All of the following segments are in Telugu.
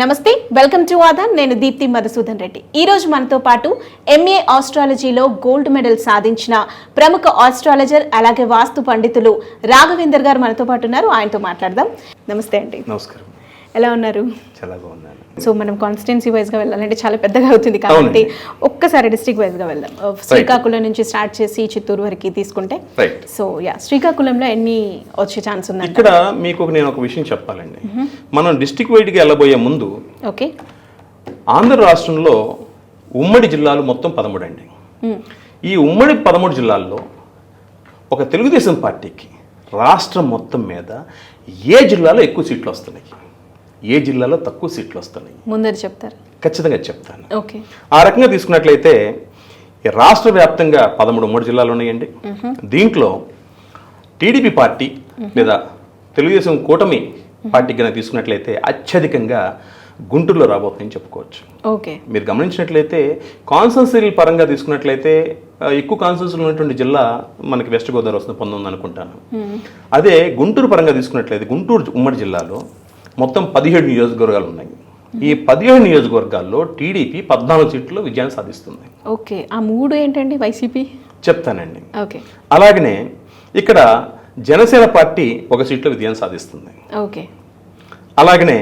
నమస్తే వెల్కమ్ టు ఆదా నేను దీప్తి మధుసూదన్ రెడ్డి. ఈ రోజు మనతో పాటు ఎంఏ ఆస్ట్రాలజీలో గోల్డ్ మెడల్ సాధించిన ప్రముఖ ఆస్ట్రాలజర్ అలాగే వాస్తు పండితులు రాఘవేందర్ గారు మనతో పాటు ఉన్నారు. ఆయనతో మాట్లాడదాం. నమస్తే అండి. నమస్కారం. ఎలా ఉన్నారు? చాలా బాగున్నాను. సో మనం కాన్స్టిట్యున్సీ వైజ్గా వెళ్ళాలంటే చాలా పెద్దగా అవుతుంది కాబట్టి ఒక్కసారి డిస్ట్రిక్ట్ వైజ్గా వెళ్దాం. శ్రీకాకుళం నుంచి స్టార్ట్ చేసి చిత్తూరు వరకు తీసుకుంటే. సో యా శ్రీకాకుళంలో ఎన్ని వచ్చే ఛాన్స్ ఉందండి ఇక్కడ మీకు ఒక- నేను ఒక విషయం చెప్పాలండి. మనం డిస్టిక్ వైడ్కి వెళ్ళబోయే ముందు ఓకే ఆంధ్ర రాష్ట్రంలో ఉమ్మడి జిల్లాలు మొత్తం పదమూడు అండి. ఈ ఉమ్మడి పదమూడు జిల్లాల్లో ఒక తెలుగుదేశం పార్టీకి రాష్ట్రం మొత్తం మీద ఏ జిల్లాలో ఎక్కువ సీట్లు వస్తున్నాయి? ఏ జిల్లాలో తక్కువ సీట్లు వస్తున్నాయి? ముందరి చెప్తారు? ఖచ్చితంగా చెప్తాను. ఓకే. ఆ రకంగా తీసుకున్నట్లయితే రాష్ట్ర వ్యాప్తంగా పదమూడు మూడు జిల్లాలు ఉన్నాయండి. దీంట్లో టీడీపీ పార్టీ లేదా తెలుగుదేశం కూటమి పార్టీ కనుక తీసుకున్నట్లయితే అత్యధికంగా గుంటూరులో రాబోతుందని చెప్పుకోవచ్చు. ఓకే. మీరు గమనించినట్లయితే కాన్సన్సరీ పరంగా తీసుకున్నట్లయితే ఎక్కువ కాన్సన్సరీ ఉన్నటువంటి జిల్లా మనకి వెస్ట్ గోదావరి వస్తుంది పొందుంది అనుకుంటాను. అదే గుంటూరు పరంగా తీసుకున్నట్లయితే గుంటూరు ఉమ్మడి జిల్లాలో మొత్తం పదిహేడు నియోజకవర్గాలు ఉన్నాయి. ఈ పదిహేడు నియోజకవర్గాల్లో టీడీపీ పద్నాలుగు సీట్లు విజయాన్ని సాధిస్తుంది. ఓకే ఆ మూడు ఏంటండి వైసీపీ? చెప్తానండి. ఓకే. అలాగనే ఇక్కడ జనసేన పార్టీ ఒక సీట్లో విజయం సాధిస్తుంది. ఓకే. అలాగనే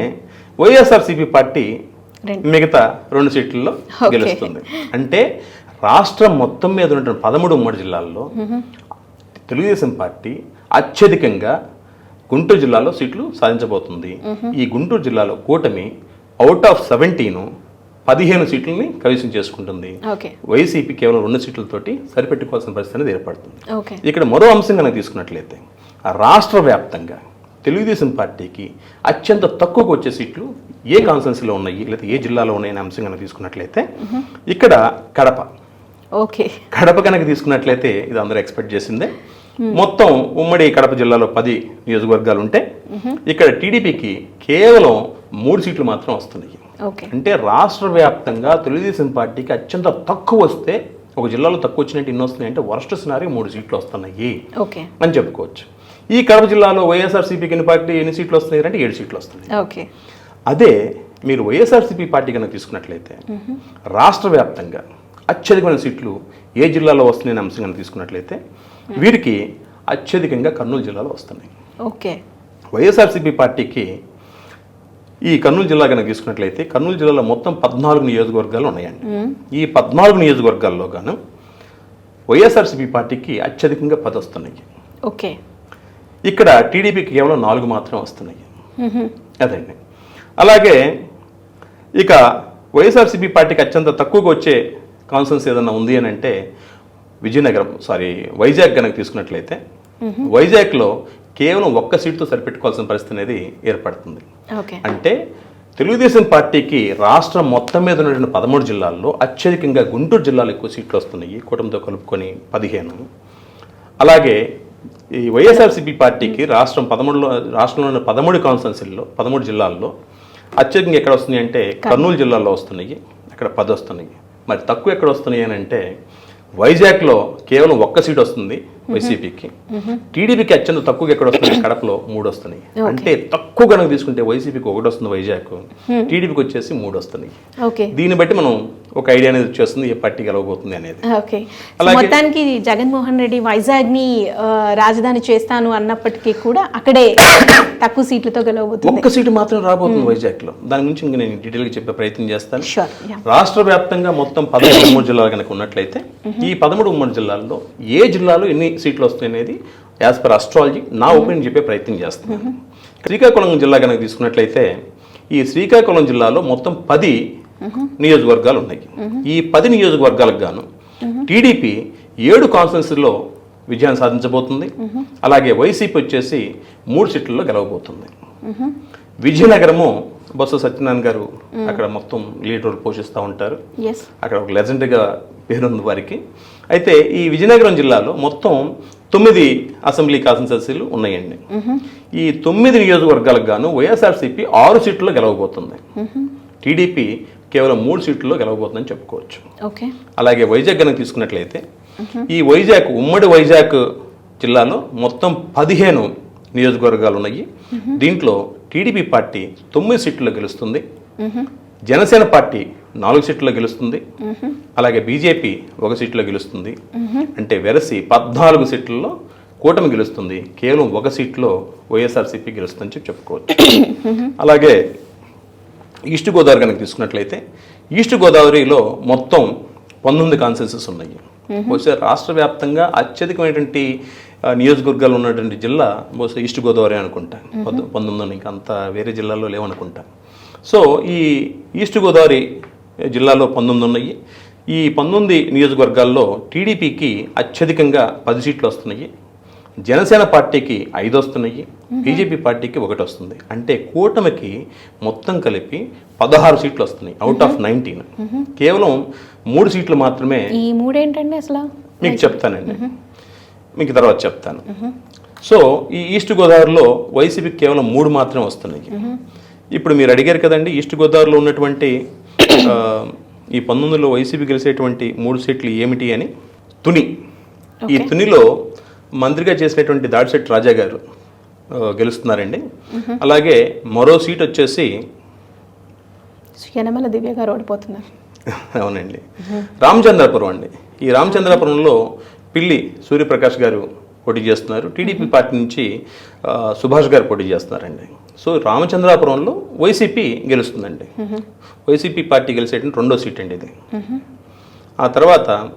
వైఎస్ఆర్సీపీ పార్టీ. మిగతా రెండు సీట్లలో. గెలుస్తుంది. అంటే రాష్ట్రం మొత్తం మీద ఉన్నటువంటి పదమూడు ఉమ్మడి జిల్లాల్లో తెలుగుదేశం పార్టీ అత్యధికంగా గుంటూరు జిల్లాలో సీట్లు సాధించబోతుంది. ఈ గుంటూరు జిల్లాలో కూటమి అవుట్ ఆఫ్ సెవెంటీను పదిహేను సీట్లని కైవసం చేసుకుంటుంది. వైసీపీ కేవలం రెండు సీట్లతోటి సరిపెట్టుకోవాల్సిన పరిస్థితి అనేది ఏర్పడుతుంది. ఇక్కడ మరో అంశం కనుక తీసుకున్నట్లయితే రాష్ట్ర వ్యాప్తంగా తెలుగుదేశం పార్టీకి అత్యంత తక్కువకు వచ్చే సీట్లు ఏ కాన్స్టెన్సీలో ఉన్నాయి లేదా ఏ జిల్లాలో ఉన్నాయనే అంశం కనుక తీసుకున్నట్లయితే ఇక్కడ కడప. ఓకే. కడప కనుక తీసుకున్నట్లయితే ఇది అందరూ ఎక్స్పెక్ట్ చేసిందే. మొత్తం ఉమ్మడి కడప జిల్లాలో పది నియోజకవర్గాలు ఉంటే ఇక్కడ టీడీపీకి కేవలం మూడు సీట్లు మాత్రం వస్తున్నాయి. అంటే రాష్ట్ర వ్యాప్తంగా తెలుగుదేశం పార్టీకి అత్యంత తక్కువ వస్తే ఒక జిల్లాలో తక్కువ వచ్చినట్టు ఎన్ని వస్తున్నాయి అంటే వరస్ట్ సినారీ మూడు సీట్లు వస్తున్నాయి ఓకే. అని చెప్పుకోవచ్చు. ఈ కడప జిల్లాలో వైఎస్ఆర్సీపీకి ఎన్ని పార్టీ ఎన్ని సీట్లు వస్తున్నాయి అంటే ఏడు సీట్లు వస్తున్నాయి. ఓకే. అదే మీరు వైఎస్ఆర్సీపీ పార్టీ కనుక తీసుకున్నట్లయితే రాష్ట్ర వ్యాప్తంగా అత్యధికమైన సీట్లు ఏ జిల్లాలో వస్తున్నాయని అంశం కనుక తీసుకున్నట్లయితే వీరికి అత్యధికంగా కర్నూలు జిల్లాలో వస్తున్నాయి. ఓకే. వైఎస్ఆర్సీపీ పార్టీకి ఈ కర్నూలు జిల్లా కనుక తీసుకున్నట్లయితే కర్నూలు జిల్లాలో మొత్తం పద్నాలుగు నియోజకవర్గాలు ఉన్నాయండి. ఈ పద్నాలుగు నియోజకవర్గాల్లో గాను వైఎస్ఆర్సీపీ పార్టీకి అత్యధికంగా పది వస్తున్నాయి. ఓకే. ఇక్కడ టీడీపీకి కేవలం నాలుగు మాత్రం వస్తున్నాయి. అదండి. అలాగే ఇక వైఎస్ఆర్సీపీ పార్టీకి అత్యంత తక్కువగా వచ్చే కాన్సన్స్ ఏదన్నా ఉంది అని అంటే విజయనగరం సారీ వైజాగ్ కనుక తీసుకున్నట్లయితే వైజాగ్లో కేవలం ఒక్క సీటుతో సరిపెట్టుకోవాల్సిన పరిస్థితి అనేది ఏర్పడుతుంది. అంటే తెలుగుదేశం పార్టీకి రాష్ట్రం మొత్తం మీద ఉన్నటువంటి పదమూడు జిల్లాల్లో అత్యధికంగా గుంటూరు జిల్లాలో ఎక్కువ సీట్లు వస్తున్నాయి కూటమితో కలుపుకొని పదిహేను. అలాగే ఈ వైఎస్ఆర్సీపీ పార్టీకి రాష్ట్రం పదమూడులో రాష్ట్రంలో ఉన్న పదమూడు కాన్స్టెన్సీల్లో పదమూడు జిల్లాల్లో అత్యధికంగా ఎక్కడ వస్తున్నాయి అంటే కర్నూలు జిల్లాలో వస్తున్నాయి అక్కడ పది వస్తున్నాయి. మరి తక్కువ ఎక్కడ వస్తున్నాయి అని అంటే వైజాగ్లో కేవలం ఒక్క సీట్ వస్తుంది. వైసీపీకి. టీడీపీకి అత్యంత తక్కువగా ఎక్కడ వస్తుంది కడపలో మూడు వస్తున్నాయి అంటే తక్కువ కనుక తీసుకుంటే వైసీపీకి ఒకటి వస్తుంది వైజాగ్ టీడీపీకి వచ్చేసి మూడు వస్తున్నాయి దీన్ని బట్టి మనం ఒక ఐడియా అనేది వచ్చేస్తుంది ఏ పార్టీ గెలవబోతుంది అనేది. మొత్తానికి జగన్మోహన్ రెడ్డి వైజాగ్ని రాజధాని చేస్తాను అన్నప్పటికీ కూడా అక్కడే తక్కువ సీట్లతో గెలవబోతుంది. ఒక్క సీటు మాత్రం రాబోతుంది వైజాగ్లో దాని గురించి ఇంకా నేను డీటెయిల్గా చెప్పే ప్రయత్నం చేస్తాను. రాష్ట్ర వ్యాప్తంగా మొత్తం పదమూడు ఉమ్మడి జిల్లాలు కనుక ఉన్నట్లయితే ఈ పదమూడు ఉమ్మడి జిల్లాల్లో ఏ జిల్లాలో ఎన్ని సీట్లు వస్తాయి అనేది యాజ్ పర్ అస్ట్రాలజీ నా ఒపీనియన్ చెప్పే ప్రయత్నం చేస్తున్నాను శ్రీకాకుళం జిల్లా కనుక తీసుకున్నట్లయితే ఈ శ్రీకాకుళం జిల్లాలో మొత్తం పది నియోజకవర్గాలు ఉన్నాయి. ఈ పది నియోజకవర్గాలకు గాను టీడీపీ ఏడు కాన్ఫరెన్స్లో విజయాన్ని సాధించబోతుంది. అలాగే వైసీపీ వచ్చేసి మూడు సీట్లలో గెలవబోతుంది. విజయనగరము బొత్స సత్యనారాయణ గారు అక్కడ మొత్తం లీడ్ రోల్ పోషిస్తూ ఉంటారు. అక్కడ ఒక లెజెండ్గా పేరుంది వారికి. అయితే ఈ విజయనగరం జిల్లాలో మొత్తం తొమ్మిది అసెంబ్లీ కాన్స్టిట్యున్సీలు ఉన్నాయండి. ఈ తొమ్మిది నియోజకవర్గాలకు గాను వైఎస్ఆర్సీపీ ఆరు సీట్లలో గెలవబోతుంది. టీడీపీ కేవలం మూడు సీట్లలో గెలవబోతుందని చెప్పుకోవచ్చు. అలాగే వైజాగ్ కనుక తీసుకున్నట్లయితే ఈ వైజాగ్ ఉమ్మడి వైజాగ్ జిల్లాలో మొత్తం పదిహేను నియోజకవర్గాలు ఉన్నాయి. దీంట్లో టీడీపీ పార్టీ తొమ్మిది సీట్లలో గెలుస్తుంది. జనసేన పార్టీ నాలుగు సీట్లలో గెలుస్తుంది. అలాగే బీజేపీ ఒక సీట్లో గెలుస్తుంది. అంటే వెరసి పద్నాలుగు సీట్లలో కూటమి గెలుస్తుంది. కేవలం ఒక సీట్లో వైఎస్ఆర్సీపీ గెలుస్తుందని చెప్పి చెప్పుకోవచ్చు. అలాగే ఈస్ట్ గోదావరి కనుక తీసుకున్నట్లయితే ఈస్ట్ గోదావరిలో మొత్తం పంతొమ్మిది కాన్సెన్సెస్ ఉన్నాయి. బహుశా రాష్ట్ర వ్యాప్తంగా అత్యధికమైనటువంటి నియోజకవర్గాలు ఉన్నటువంటి జిల్లా బహుశా ఈస్ట్ గోదావరి అనుకుంటా. పంతొ- పంతొమ్మిది. ఇంకా అంత వేరే జిల్లాల్లో లేవనుకుంటా. సో ఈ ఈస్ట్ గోదావరి జిల్లాలో పంతొమ్మిది ఉన్నాయి. ఈ పంతొమ్మిది నియోజకవర్గాల్లో టీడీపీకి అత్యధికంగా పది సీట్లు వస్తున్నాయి. జనసేన పార్టీకి ఐదు వస్తున్నాయి. బీజేపీ పార్టీకి ఒకటి వస్తుంది. అంటే కూటమికి మొత్తం కలిపి పదహారు సీట్లు వస్తున్నాయి అవుట్ ఆఫ్ నైన్టీన్ కేవలం మూడు సీట్లు మాత్రమే ఈ మూడేంటండి అసలు? మీకు చెప్తానండి. మీకు తర్వాత చెప్తాను. సో ఈ ఈస్ట్ గోదావరిలో వైసీపీకి కేవలం మూడు మాత్రమే వస్తున్నాయి. ఇప్పుడు మీరు అడిగారు కదండి ఈస్ట్ గోదావరిలో ఉన్నటువంటి ఈ పంతొమ్మిదిలో వైసీపీ గెలిచేటువంటి మూడు సీట్లు ఏమిటి అని? తుని. ఈ తునిలో మంత్రిగా చేసినటువంటి దాడిశెట్టి రాజా గారు గెలుస్తున్నారండి. అలాగే మరో సీట్ వచ్చేసి యనమల దివ్య గారు ఓడిపోతున్నారు. అవునండి. రామచంద్రపురం అండి. ఈ రామచంద్రపురంలో పిల్లి సూర్యప్రకాష్ గారు పోటీ చేస్తున్నారు. టీడీపీ పార్టీ నుంచి సుభాష్ గారు పోటీ చేస్తున్నారండి. సో రామచంద్రాపురంలో వైసీపీ గెలుస్తుందండి. వైసీపీ పార్టీ గెలిచేటువంటి రెండో సీట్ అండి ఇది. ఆ తర్వాత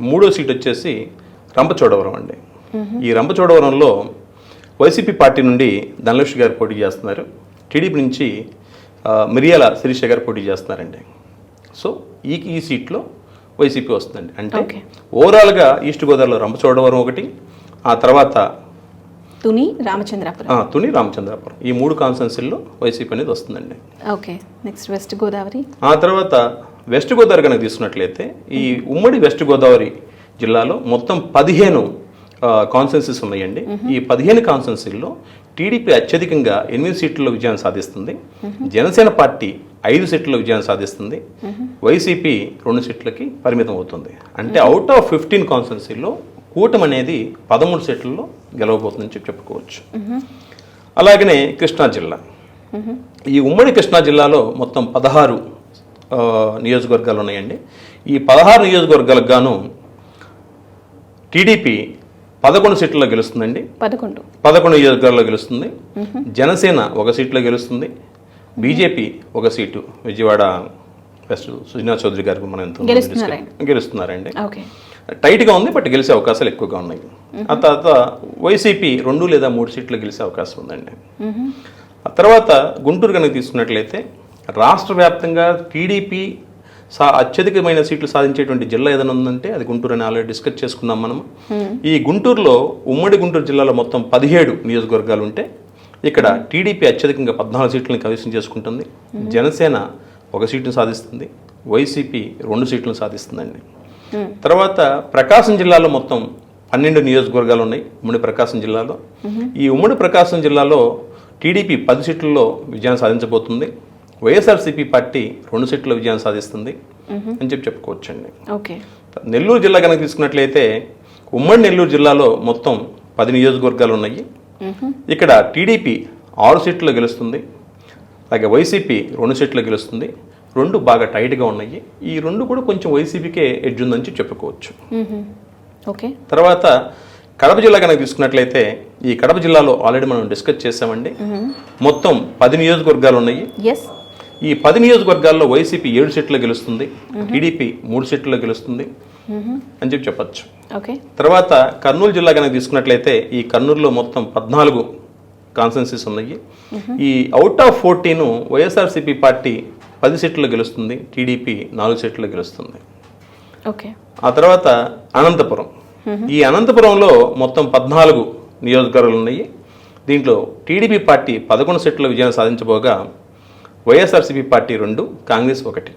మూడో సీట్ వచ్చేసి రంపచోడవరం అండి. ఈ రంపచోడవరంలో వైసీపీ పార్టీ నుండి ధనలక్ష్మి గారు పోటీ చేస్తున్నారు. టీడీపీ నుంచి మిరియాల శిరీష గారు పోటీ చేస్తున్నారండి. సో ఈ ఈ సీట్లో వైసీపీ వస్తుందండి. అంటే. ఓవరాల్గా ఈస్ట్ గోదావరిలో రంపచోడవరం ఒకటి ఆ తర్వాత తుని రామచంద్రాపురం. తుని రామచంద్రాపురం. ఈ మూడు కాన్స్టెన్సీల్లో వైసీపీ అనేది వస్తుందండి. Okay next west Godavari. ఆ తర్వాత వెస్ట్ గోదావరి కనుక తీసుకున్నట్లయితే ఈ ఉమ్మడి వెస్ట్ గోదావరి జిల్లాలో మొత్తం పదిహేను కాన్సెన్సెస్ ఉన్నాయండి. ఈ పదిహేను కాన్సెన్సీల్లో టీడీపీ అత్యధికంగా ఎనిమిది సీట్లలో విజయాన్ని సాధిస్తుంది. జనసేన పార్టీ ఐదు సీట్లలో విజయాన్ని సాధిస్తుంది. వైసీపీ రెండు సీట్లకి పరిమితం అవుతుంది. అంటే అవుట్ ఆఫ్ ఫిఫ్టీన్ కాన్సెన్సీల్లో కూటమి అనేది పదమూడు సీట్లలో గెలవబోతుందని చెప్పి చెప్పుకోవచ్చు. అలాగనే కృష్ణా జిల్లా. ఈ ఉమ్మడి కృష్ణా జిల్లాలో మొత్తం పదహారు నియోజకవర్గాలు ఉన్నాయండి. ఈ పదహారు నియోజకవర్గాలకు గాను టీడీపీ పదకొండు సీట్లలో గెలుస్తుందండి. పదకొండు. పదకొండు నియోజకవర్గాల్లో గెలుస్తుంది. జనసేన ఒక సీట్లో గెలుస్తుంది. బీజేపీ ఒక సీటు. విజయవాడ వెస్ట్ సుజనా చౌదరి గారికి మనం ఎంతో గెలుస్తున్నారా? గెలుస్తున్నారండి. ఓకే. టైట్గా ఉంది బట్ గెలిచే అవకాశాలు ఎక్కువగా ఉన్నాయి. ఆ తర్వాత వైసీపీ రెండు లేదా మూడు సీట్లు గెలిచే అవకాశం ఉందండి. ఆ తర్వాత గుంటూరు కనుక తీసుకున్నట్లయితే రాష్ట్ర వ్యాప్తంగా టీడీపీ సా అత్యధికమైన సీట్లు సాధించేటువంటి జిల్లా ఏదైనా ఉందంటే అది గుంటూరు అని ఆల్రెడీ డిస్కస్ చేసుకున్నాం మనం ఈ గుంటూరులో ఉమ్మడి గుంటూరు జిల్లాలో మొత్తం పదిహేడు నియోజకవర్గాలు ఉంటే ఇక్కడ టీడీపీ అత్యధికంగా పద్నాలుగు సీట్లను కైవసం చేసుకుంటుంది. జనసేన ఒక సీటును సాధిస్తుంది. వైసీపీ రెండు సీట్లను సాధిస్తుందండి. తర్వాత ప్రకాశం జిల్లాలో మొత్తం పన్నెండు నియోజకవర్గాలు ఉన్నాయి ఉమ్మడి ప్రకాశం జిల్లాలో. ఈ ఉమ్మడి ప్రకాశం జిల్లాలో టీడీపీ పది సీట్లలో విజయాన్ని సాధించబోతుంది వైఎస్ఆర్సీపీ పార్టీ రెండు సీట్ల విజయాన్ని సాధిస్తుంది అని చెప్పి చెప్పుకోవచ్చండి. ఓకే నెల్లూరు జిల్లా కనుక తీసుకున్నట్లయితే ఉమ్మడి నెల్లూరు జిల్లాలో మొత్తం పది నియోజకవర్గాలు ఉన్నాయి. ఇక్కడ టీడీపీ ఆరు సీట్లు గెలుస్తుంది అలాగే వైసీపీ రెండు సీట్లు గెలుస్తుంది. రెండు బాగా టైట్గా ఉన్నాయి. ఈ రెండు కూడా కొంచెం వైసీపీకే ఎడ్జ్ ఉందని చెప్పి చెప్పుకోవచ్చు ఓకే. తర్వాత కడప జిల్లా కనుక తీసుకున్నట్లయితే ఈ కడప జిల్లాలో ఆల్రెడీ మనం డిస్కస్ చేసామండి మొత్తం పది నియోజకవర్గాలు ఉన్నాయి. ఈ పది నియోజకవర్గాల్లో వైసీపీ ఏడు సీట్లు గెలుస్తుంది. టీడీపీ మూడు సీట్లు గెలుస్తుంది. అని చెప్పి చెప్పచ్చు. ఓకే. తర్వాత కర్నూలు జిల్లా కనుక తీసుకున్నట్లయితే ఈ కర్నూలులో మొత్తం పద్నాలుగు కాన్సెన్సీస్ ఉన్నాయి. ఈ out of fourteen YSRCP party పది సీట్లు గెలుస్తుంది టీడీపీ నాలుగు సీట్లు గెలుస్తుంది. ఓకే. ఆ తర్వాత అనంతపురం. ఈ అనంతపురంలో మొత్తం పద్నాలుగు నియోజకవర్గాలు ఉన్నాయి. దీంట్లో టీడీపీ పార్టీ పదకొండు సీట్ల విజయాన్ని సాధించబోగా వైఎస్ఆర్సీపీ పార్టీ రెండు కాంగ్రెస్ ఒకటి.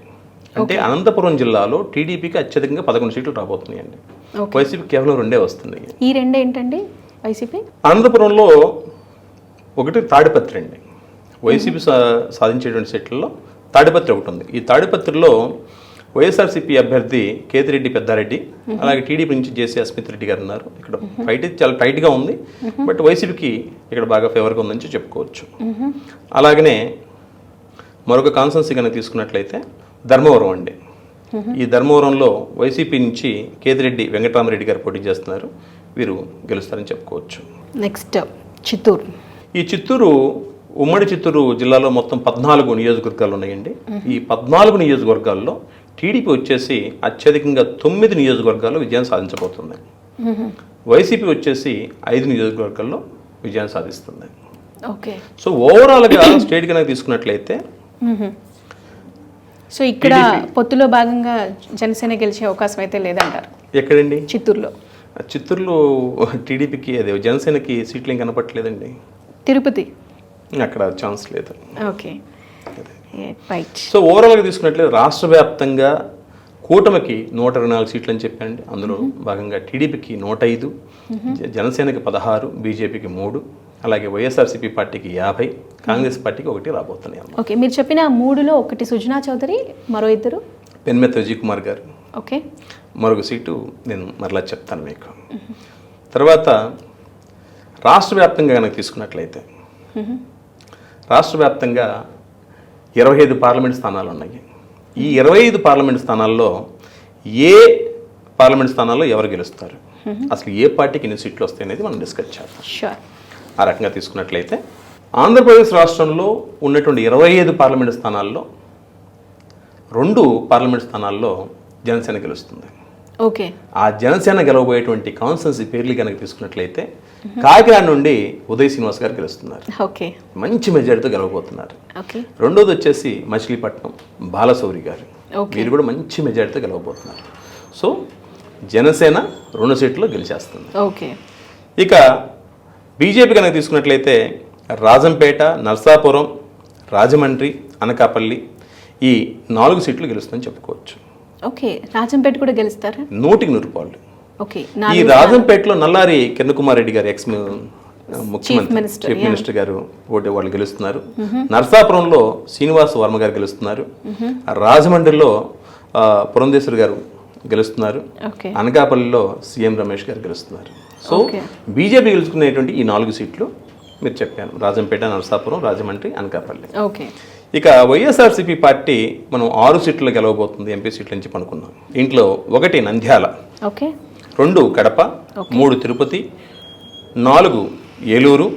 అంటే అనంతపురం జిల్లాలో టీడీపీకి అత్యధికంగా పదకొండు సీట్లు రాబోతున్నాయండి. ఓకే. వైసీపీ కేవలం రెండే వస్తున్నాయి. ఈ రెండు ఏంటండి వైసీపీ? అనంతపురంలో ఒకటి తాడిపత్రి అండి. వైసీపీ సాధించేటువంటి సీట్లలో తాడిపత్రి ఒకటి ఉంది ఈ తాడిపత్రిలో వైఎస్ఆర్సీపీ అభ్యర్థి కేతిరెడ్డి పెద్దారెడ్డి అలాగే టీడీపీ నుంచి జేసీ అస్మిత్ రెడ్డి గారు ఉన్నారు. ఇక్కడ ఫైట్ చాలా టైట్గా ఉంది. బట్ వైసీపీకి ఇక్కడ బాగా ఫేవర్గా ఉందని చెప్పుకోవచ్చు. అలాగనే మరొక కాన్సెన్సీ కనుక తీసుకున్నట్లయితే ధర్మవరం అండి. ఈ ధర్మవరంలో వైసీపీ నుంచి కేతిరెడ్డి వెంకటరామరెడ్డి గారు పోటీ చేస్తున్నారు. వీరు గెలుస్తారని చెప్పుకోవచ్చు. నెక్స్ట్ చిత్తూరు. ఈ చిత్తూరు ఉమ్మడి చిత్తూరు జిల్లాలో మొత్తం పద్నాలుగు నియోజకవర్గాలు ఉన్నాయండి. ఈ పద్నాలుగు నియోజకవర్గాల్లో టీడీపీ వచ్చేసి అత్యధికంగా తొమ్మిది నియోజకవర్గాల్లో విజయం సాధించబోతుంది. వైసీపీ వచ్చేసి ఐదు నియోజకవర్గాల్లో విజయం సాధిస్తుంది. ఓకే. సో ఓవరాల్గా స్టేట్ కనుక తీసుకున్నట్లయితే సో ఇక్కడ పొత్తులో భాగంగా జనసేన గెలిచే అవకాశం అయితే లేదంటారు? ఎక్కడండి? చిత్తూరులో. చిత్తూరులో టీడీపీకి అదే జనసేనకి సీట్లు ఏం కనపట్లేదండి తిరుపతి. అక్కడ ఛాన్స్ లేదు. ఓకే. సో ఓవరాల్గా తీసుకున్నట్లయితే రాష్ట్ర వ్యాప్తంగా కూటమికి నూట ఇరవై నాలుగు సీట్లు అని చెప్పండి అందులో భాగంగా టీడీపీకి నూట ఐదు జనసేనకి పదహారు బీజేపీకి మూడు అలాగే వైఎస్ఆర్సీపీ పార్టీకి యాభై కాంగ్రెస్ పార్టీకి ఒకటి రాబోతున్నాయి ఓకే మీరు చెప్పిన మూడులో ఒకటి సుజనా చౌదరి మరో ఇద్దరు? పెన్మెత్ విజయ్ కుమార్ గారు. ఓకే. మరొక సీటు నేను మరలా చెప్తాను మీకు. తర్వాత రాష్ట్ర వ్యాప్తంగా కనుక తీసుకున్నట్లయితే రాష్ట్ర వ్యాప్తంగా ఇరవై ఐదు పార్లమెంట్ స్థానాలు ఉన్నాయి ఈ ఇరవై ఐదు పార్లమెంట్ స్థానాల్లో ఏ పార్లమెంట్ స్థానాల్లో ఎవరు గెలుస్తారు? అసలు ఏ పార్టీకి ఎన్ని సీట్లు వస్తాయి అనేది మనం డిస్కస్ చేద్దాం. షూర్ ఆ రకంగా తీసుకున్నట్లయితే ఆంధ్రప్రదేశ్ రాష్ట్రంలో ఉన్నటువంటి ఇరవై ఐదు పార్లమెంట్ స్థానాల్లో రెండు పార్లమెంట్ స్థానాల్లో జనసేన గెలుస్తుంది. ఓకే. ఆ జనసేన గెలవబోయేటువంటి కాన్స్టెన్సీ పేర్లు కనుక తీసుకున్నట్లయితే కాకినాడ నుండి ఉదయ్ శ్రీనివాస్ గారు గెలుస్తున్నారు. ఓకే. మంచి మెజారిటీతో గెలవబోతున్నారు. రెండోది వచ్చేసి మచిలీపట్నం బాలశౌరి గారు. వీరు కూడా మంచి మెజారిటీతో గెలవబోతున్నారు. సో జనసేన రెండు సీట్లు గెలిచేస్తుంది. ఓకే. ఇక బీజేపీ కనుక తీసుకున్నట్లయితే రాజంపేట నర్సాపురం రాజమండ్రి అనకాపల్లి ఈ నాలుగు సీట్లు గెలుస్తుందని చెప్పుకోవచ్చు. ఓకే రాజంపేట కూడా గెలుస్తారా? నూటికి నూరు పాళ్ళు. ఓకే ఈ రాజంపేటలో నల్లారి కిరణ్ కుమార్ రెడ్డి గారు ఎక్స్ ముఖ్యమంత్రి చీఫ్ మినిస్టర్ గారు ఓటే వాళ్ళు గెలుస్తున్నారు. నర్సాపురంలో శ్రీనివాస్ వర్మ గారు గెలుస్తున్నారు. రాజమండ్రిలో పురంధేశ్వరి గారు గెలుస్తున్నారు. అనకాపల్లిలో సీఎం రమేష్ గారు గెలుస్తున్నారు. సో. బీజేపీ గెలుచుకునేటువంటి ఈ నాలుగు సీట్లు మీరు చెప్పాను. రాజంపేట నరసాపురం రాజమండ్రి అనకాపల్లి. ఓకే. ఇక వైఎస్ఆర్సీపీ పార్టీ మనం ఆరు సీట్లు గెలవబోతుంది ఎంపీ సీట్ల నుంచి పనుకున్నాం ఇంట్లో ఒకటి నంద్యాల ఓకే. రెండు కడప మూడు తిరుపతి నాలుగు ఏలూరు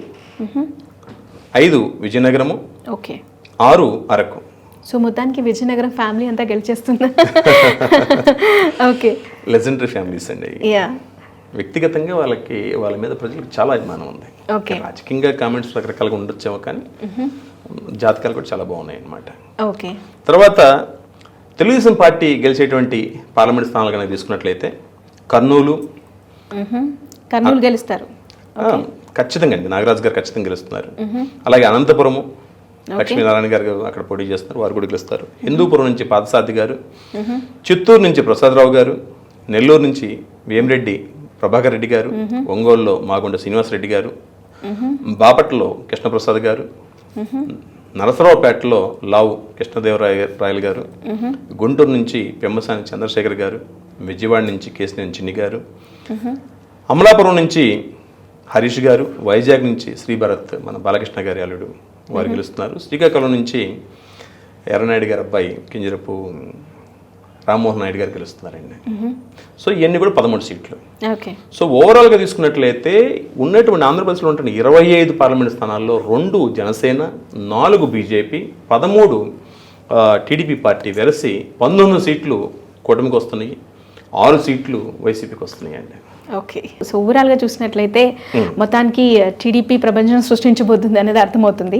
ఐదు విజయనగరము ఓకే. ఆరు అరకు. సో మొత్తానికి విజయనగరం ఫ్యామిలీ అంతా గెలిచేస్తుందా? ఓకే. లెజెండరీ ఫ్యామిలీస్ అండి. యా. వ్యక్తిగతంగా వాళ్ళకి వాళ్ళ మీద ప్రజలకు చాలా అభిమానం ఉంది. ఓకే. రాజకీయంగా కామెంట్స్ రకరకాలుగా ఉండొచ్చేమో కానీ జాతకాలు కూడా చాలా బాగున్నాయి అన్నమాట ఓకే. తర్వాత తెలుగుదేశం పార్టీ గెలిచేటువంటి పార్లమెంట్ స్థానాలు కనుక తీసుకున్నట్లయితే కర్నూలు. కర్నూలు గెలుస్తారు. ఖచ్చితంగా అండి. నాగరాజు గారు ఖచ్చితంగా గెలుస్తున్నారు. అలాగే అనంతపురము లక్ష్మీనారాయణ గారు అక్కడ పోటీ చేస్తున్నారు. వారు కూడా గెలుస్తారు. హిందూపురం నుంచి పాదసారథి గారు చిత్తూరు నుంచి ప్రసాదరావు గారు నెల్లూరు నుంచి వేమిరెడ్డి ప్రభాకర్ రెడ్డి గారు ఒంగోలులో మాగుండ శ్రీనివాసరెడ్డి గారు బాపట్లలో కృష్ణప్రసాద్ గారు నరసరావుపేటలో లావు కృష్ణదేవరాయ రాయలు గారు గుంటూరు నుంచి పెమ్మసాని చంద్రశేఖర్ గారు విజయవాడ నుంచి కేసినేని చిన్ని గారు అమలాపురం నుంచి హరీష్ గారు వైజాగ్ నుంచి శ్రీభరత్ మన బాలకృష్ణ గారి అల్లుడు వారు గెలుస్తున్నారు. శ్రీకాకుళం నుంచి ఎర్రనాయుడు గారి అబ్బాయి కింజరపు రామ్మోహన్ నాయుడు గారు గెలుస్తున్నారండి. సో ఇవన్నీ కూడా పదమూడు సీట్లు. ఓకే. సో ఓవరాల్గా తీసుకున్నట్లయితే ఉన్నటువంటి ఆంధ్రప్రదేశ్లో ఉంటున్న ఇరవై ఐదు పార్లమెంట్ స్థానాల్లో రెండు జనసేన నాలుగు బీజేపీ పదమూడు టీడీపీ పార్టీ వెరసి పంతొమ్మిది సీట్లు కూటమికి వస్తున్నాయి ఆరు సీట్లు వైసీపీకి వస్తున్నాయి అండి ఓకే. సో ఓవరాల్గా చూసినట్లయితే మొత్తానికి టీడీపీ ప్రపంచం సృష్టించబోతుంది అనేది అర్థమవుతుంది.